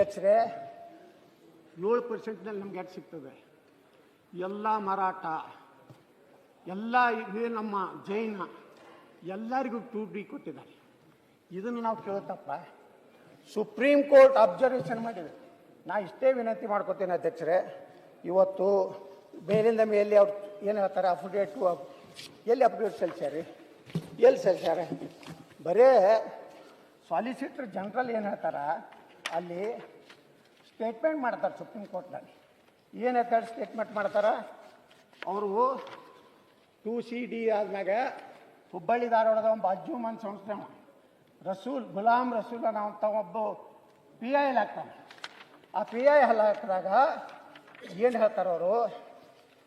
ಅಧ್ಯಕ್ಷರೇ, ಏಳು ಪರ್ಸೆಂಟ್ನಲ್ಲಿ ನಮ್ಗೆ ಯಾಕೆ ಸಿಗ್ತದೆ? ಎಲ್ಲ ಮರಾಠ, ಎಲ್ಲ ಇದೇ ನಮ್ಮ ಜೈನ, ಎಲ್ಲರಿಗೂ ಟೂ ಡಿ ಕೊಟ್ಟಿದ್ದಾರೆ. ಇದನ್ನು ನಾವು ಕೇಳುತ್ತಪ್ಪ ಸುಪ್ರೀಂ ಕೋರ್ಟ್ ಅಬ್ಸರ್ವೇಷನ್ ಮಾಡಿದೆ. ನಾ ಇಷ್ಟೇ ವಿನಂತಿ ಮಾಡ್ಕೋತೇನೆ ಅಧ್ಯಕ್ಷರೇ, ಇವತ್ತು ಮೇಲಿಂದ ಮೇಲೆ ಅವ್ರು ಏನು ಹೇಳ್ತಾರೆ ಅಫಿಡೇಟು ಎಲ್ಲಿ ಅಫಿಡೇಟ್ ಸಲ್ಲಿಸ್ಯಾರಿ? ಎಲ್ಲಿ ಸಲ್ಲಿಸ್ಯಾರ? ಬರೇ ಸಾಲಿಸಿಟರ್ ಜನರಲ್ ಏನು ಹೇಳ್ತಾರ ಅಲ್ಲಿ ಸ್ಟೇಟ್ಮೆಂಟ್ ಮಾಡ್ತಾರೆ ಸುಪ್ರೀಂ ಕೋರ್ಟ್ನಲ್ಲಿ ಏನು ಹೇಳ್ತಾರೆ ಸ್ಟೇಟ್ಮೆಂಟ್ ಮಾಡ್ತಾರೆ? ಅವರು ಟು ಸಿ ಡಿ ಆದ್ಮ್ಯಾಗ ಹುಬ್ಬಳ್ಳಿ ಧಾರವಾಡದ ಒಂದು ಅಜ್ಜುಮನ್ ಸಂಸ್ಥೆ. ರಸೂಲ್ ಗುಲಾಮ್ ರಸೂಲ್ ಅಂತ ಒಬ್ಬ ಪಿ ಐ ಎಲ್ ಹಾಕ್ತಾನೆ. ಆ ಪಿ ಐ ಎಲ್ ಹಾಕಿದಾಗ ಏನು ಹೇಳ್ತಾರೆ ಅವರು?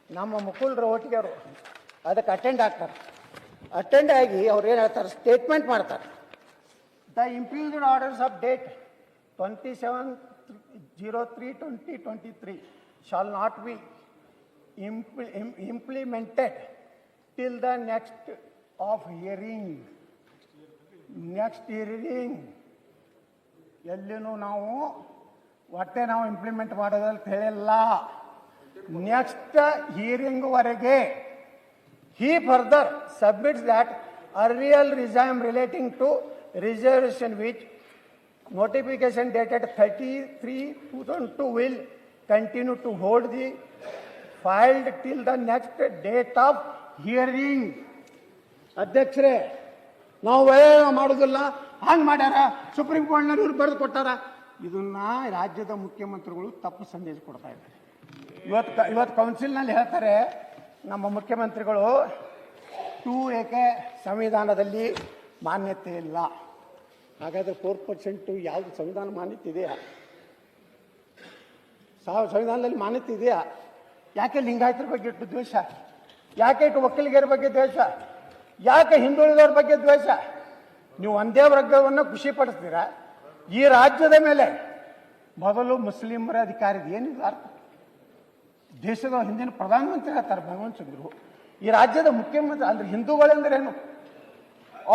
ನಮ್ಮ ಮುಕುಲ್ರು ಒಟ್ಟಿಗೆವರು ಅದಕ್ಕೆ ಅಟೆಂಡ್ ಆಗ್ತಾರೆ. ಅಟೆಂಡ್ ಆಗಿ ಅವ್ರು ಏನು ಹೇಳ್ತಾರೆ? ಸ್ಟೇಟ್ಮೆಂಟ್ ಮಾಡ್ತಾರೆ. The impugned orders of date twenty seven zero three twenty twenty three shall not be implemented till the next of hearing. Next hearing ಎಲ್ಲಿನೂ ನಾವು ಒಟ್ಟೆ ನಾವು ಇಂಪ್ಲಿಮೆಂಟ್ ಮಾಡೋದಂತ ಹೇಳಿಲ್ಲ ನೆಕ್ಸ್ಟ್ ಹಿಯರಿಂಗ್ವರೆಗೆ he further submits that earlier regime relating to reservation which notification dated 33 2002 will continue to hold the filed till the next date of hearing. ಅಧ್ಯಕ್ಷರೇ, ನಾವು ವ್ಯಯ ಮಾಡೋದಿಲ್ಲ. ಹಂಗೆ ಮಾಡ್ಯಾರ? ಸುಪ್ರೀಂ ಕೋರ್ಟ್ನಲ್ಲಿ ಇವ್ರು ಬರೆದು ಕೊಟ್ಟಾರ? ಇದನ್ನ ರಾಜ್ಯದ ಮುಖ್ಯಮಂತ್ರಿಗಳು ತಪ್ಪು ಸಂದೇಶ ಕೊಡ್ತಾ ಇದ್ದಾರೆ. ಇವತ್ತು ಇವತ್ತು ಕೌನ್ಸಿಲ್ನಲ್ಲಿ ಹೇಳ್ತಾರೆ, ನಮ್ಮ ಮುಖ್ಯಮಂತ್ರಿಗಳು ಟೂ ಏಕೆ ಸಂವಿಧಾನದಲ್ಲಿ ಮಾನ್ಯತೆ ಇಲ್ಲ. ಹಾಗಾದ್ರೆ ಫೋರ್ ಪರ್ಸೆಂಟು ಯಾವುದು ಸಂವಿಧಾನ ಮಾನ್ಯತೆ ಇದೆಯಾ? ಸಾವಿರ ಸಂವಿಧಾನದಲ್ಲಿ ಮಾನ್ಯತೆ ಇದೆಯಾ? ಯಾಕೆ ಲಿಂಗಾಯತರ ಬಗ್ಗೆ ಇಟ್ಟು ದ್ವೇಷ? ಯಾಕೆ ಇಟ್ಟು ಒಕ್ಕಲಿಗರ ಬಗ್ಗೆ ದ್ವೇಷ? ಯಾಕೆ ಹಿಂದುಳಿದವ್ರ ಬಗ್ಗೆ ದ್ವೇಷ? ನೀವು ಒಂದೇ ವರ್ಗವನ್ನು ಖುಷಿ ಪಡಿಸ್ತೀರಾ? ಈ ರಾಜ್ಯದ ಮೇಲೆ ಮೊದಲು ಮುಸ್ಲಿಮರ ಅಧಿಕಾರ ಏನಿಲ್ಲ ಅರ್ಥ? ದೇಶದ ಹಿಂದಿನ ಪ್ರಧಾನಮಂತ್ರಿ ಹೇಳ್ತಾರೆ, ಭಗವಂತ ಸಿಂಗ್ರು ಈ ರಾಜ್ಯದ ಮುಖ್ಯಮಂತ್ರಿ ಅಂದ್ರೆ ಹಿಂದೂಗಳೆಂದ್ರೇನು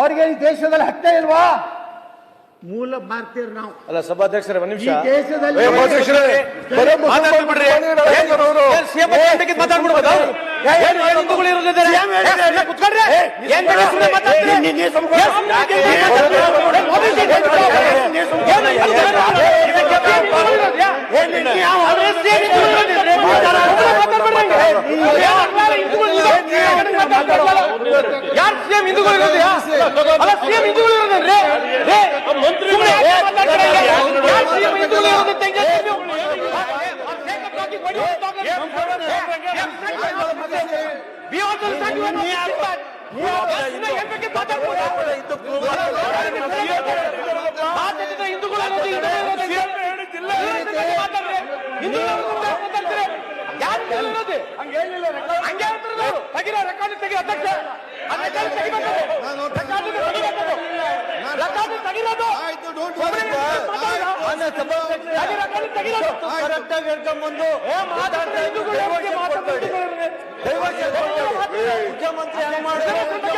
ಅವ್ರಿಗೆ ಈ ದೇಶದಲ್ಲಿ ಹತ್ಯೆ ಇಲ್ವಾ? ಮೂಲ ಭಾರತೀಯರು ನಾವು ಅಲ್ಲ ಸಭಾಧ್ಯಕ್ಷರ ಒಂದ್ ನಿಮಿಷ ಈ ದೇಶದಲ್ಲಿ ಮಾತಾಡ್ಬಿಡ್ರಿ. ಯಾರ್ ಸಿಎಂ ಹಿಂದೂಗಳು ಇರೋದ್ಯಾ? ಅಲ್ಲ ಸಿಎಂ ಹಿಂದೂಗಳು ಸುಮ್ನೆ ಯಾರ್ CM ಹಿಂದೂಗಳು ಹಿಂದೂಗಳು ಹಿಂದೂಗಳು ಇರೋದು ಅಂತ. ಇವ್ರ ಬಗ್ಗೆ ಮಾತಾಡ್ರಿ. ಹಿಂದೂಗಳು ಇರೋದು ಅಂತ ಮಾತಾಡ್ತೀರಿ. ಯಾರ್ ಹಿಂದೂಗಳು ಇರೋದು? ಹಂಗೆ. ತೆಗೀರಿ, ರೆಕಾರ್ಡ್ ತೆಗಿ ಅಧ್ಯಕ್ಷ. ರೆಕಾರ್ಡ್ ತೆಗಿರೋದು. ಮಾತಾಡ್ತಾರೆ, ಹಿಂದೂಗಳು ಇರೋದು. ಮುಖ್ಯಮಂತ್ರಿ ಹೆಂಗ್ ಮಾಡಿದ್ರು.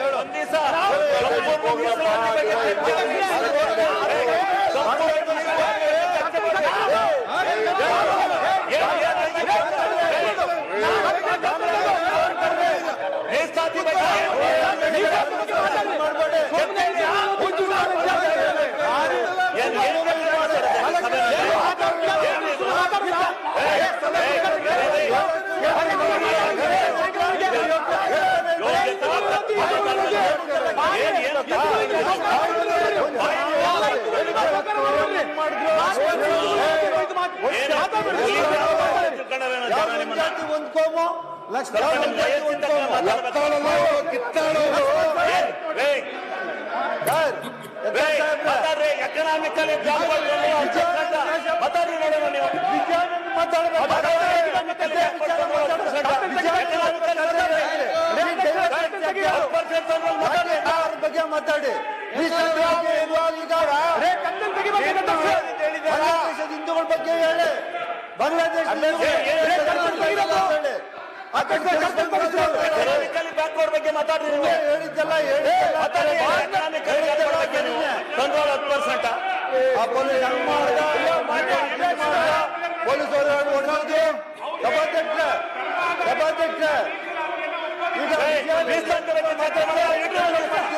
ಒಂದ್ ಕೋಮು ಎಕನಾಮಿಕಲ್ ಮಾತಾಡಿ ನೋಡೋಣ ನೀವು ಅವ್ರ ಬಗ್ಗೆ ಮಾತಾಡಿ. ಬಾಂಗ್ಲಾದೇಶದ ಹಿಂದೂಗಳ ಬಗ್ಗೆ ಹೇಳಿ. ಬಾಂಗ್ಲಾದೇಶ ಬಗ್ಗೆ ಮಾತಾಡಿ. ಹೇಳಿದ್ದಲ್ಲ ಹತ್ತು ಪರ್ಸೆಂಟ್. ಆ ಪೊಲೀಸ್ ಹಂಗ್ ಮಾಡ್ದ, ಪೊಲೀಸರು ಹೊಡೆದೋದು ಸಭಾಧ್ಯಕ್ಷ ಸಭಾಧ್ಯಕ್ಷ ಈಗ ಮಾತಾಡೋಣ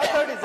ಮಾತಾಡಿ